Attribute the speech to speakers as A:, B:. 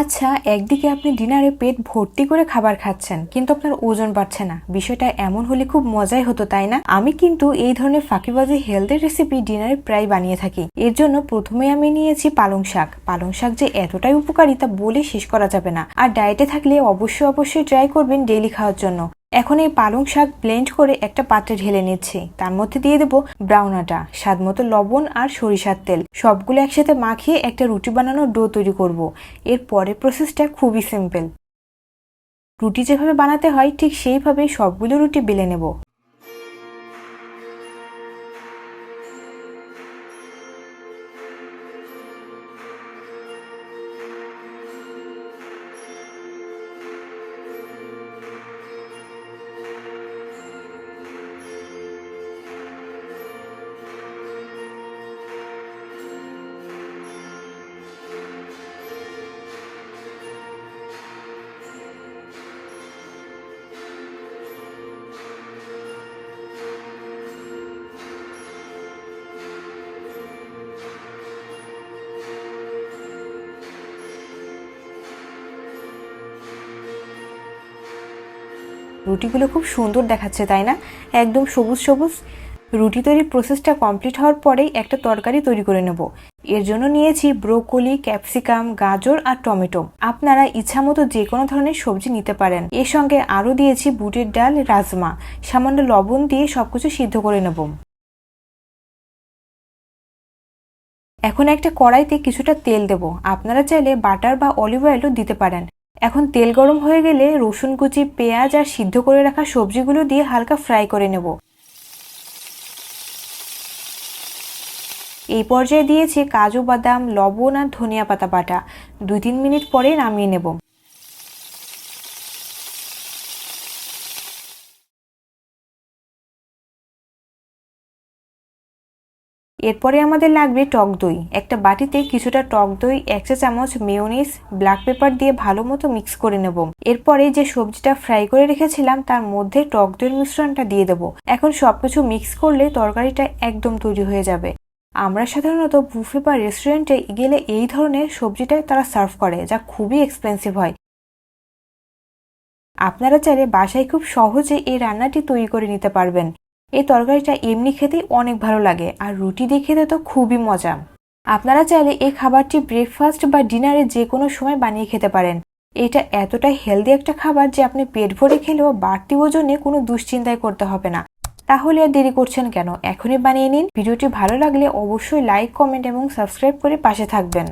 A: আচ্ছা একদিকে আপনি ডিনারে পেট ভর্তি করে খাবার খাচ্ছেন, কিন্তু আপনার ওজন বাড়ছে না। বিষয়টা এমন হলে খুব মজাই হতো, তাই না? আমি কিন্তু এই ধরনের ফাঁকিবাজি হেলদি রেসিপি ডিনারে প্রায় বানিয়ে থাকি। এর জন্য প্রথমে আমি নিয়েছি পালং শাক। পালং শাক যে এতটাই উপকারী তা বলে শেষ করা যাবে না। আর ডায়েটে থাকলে অবশ্যই অবশ্যই ট্রাই করবেন ডেইলি খাওয়ার জন্য। এখন এই পালং শাক ব্লেন্ড করে একটা পাত্রে ঢেলে নিচ্ছি। তার মধ্যে দিয়ে দেবো ব্রাউন আটা, স্বাদ মতো লবণ আর সরিষার তেল। সবগুলো একসাথে মাখিয়ে একটা রুটি বানানোর ডো তৈরি করব। এর পরের প্রসেসটা খুবই সিম্পল রুটি যেভাবে বানাতে হয় ঠিক সেইভাবে সবগুলো রুটি বেলে নেব। রুটিগুলো খুব সুন্দর দেখাচ্ছে, তাই না? একদম সবুজ সবুজ। রুটি তৈরির প্রসেসটা কমপ্লিট হওয়ার পরেই একটা তরকারি তৈরি করে নেব। এর জন্য নিয়েছি ব্রোকলি, ক্যাপসিকাম, গাজর আর টমেটো। আপনারা ইচ্ছা মতো যে কোনো ধরনের সবজি নিতে পারেন। এর সঙ্গে আরও দিয়েছি বুটের ডাল, রাজমা। সামান্য লবণ দিয়ে সবকিছু সিদ্ধ করে নেব। এখন একটা কড়াইতে কিছুটা তেল দেব। আপনারা চাইলে বাটার বা অলিভ অয়েলও দিতে পারেন। এখন তেল গরম হয়ে গেলে রসুন কুচি, পেঁয়াজ আর সিদ্ধ করে রাখা সবজিগুলো দিয়ে হালকা ফ্রাই করে নেব। এই পর্যায়ে দিয়েছি কাজু, বাদাম, লবণ আর ধনিয়া পাতা বাটা। দুই তিন মিনিট পরে নামিয়ে নেব। এরপরে আমাদের লাগবে টক দই। একটা বাটিতে কিছুটা টক দই, এক চা চামচ মেয়োনিজ ব্ল্যাক পেপার দিয়ে ভালো মতো মিক্স করে নেব। এরপরে যে সবজিটা ফ্রাই করে রেখেছিলাম, তার মধ্যে টক দইয়ের মিশ্রণটা দিয়ে দেবো। এখন সবকিছু মিক্স করলে তরকারিটা একদম তৈরি হয়ে যাবে। আমরা সাধারণত বুফে বা রেস্টুরেন্টে গেলে এই ধরনের সবজিটাই তারা সার্ভ করে, যা খুবই এক্সপেন্সিভ হয়। আপনারা চাইলে বাসায় খুব সহজে এই রান্নাটি তৈরি করে নিতে পারবেন। এই তরকারিটা এমনি খেতেই অনেক ভালো লাগে আর রুটি দিয়ে খেতে তো খুবই মজা। আপনারা চাইলে এই খাবারটি ব্রেকফাস্ট বা ডিনারে যে কোনো সময় বানিয়ে খেতে পারেন। এটা এতটাই হেলদি একটা খাবার যে আপনি পেট ভরে খেলেও বাড়তি ওজনে কোনো দুশ্চিন্তায় করতে হবে না। তাহলে আর দেরি করছেন কেন? এখনই বানিয়ে নিন। ভিডিওটি ভালো লাগলে অবশ্যই লাইক কমেন্ট এবং সাবস্ক্রাইব করে পাশে থাকবেন।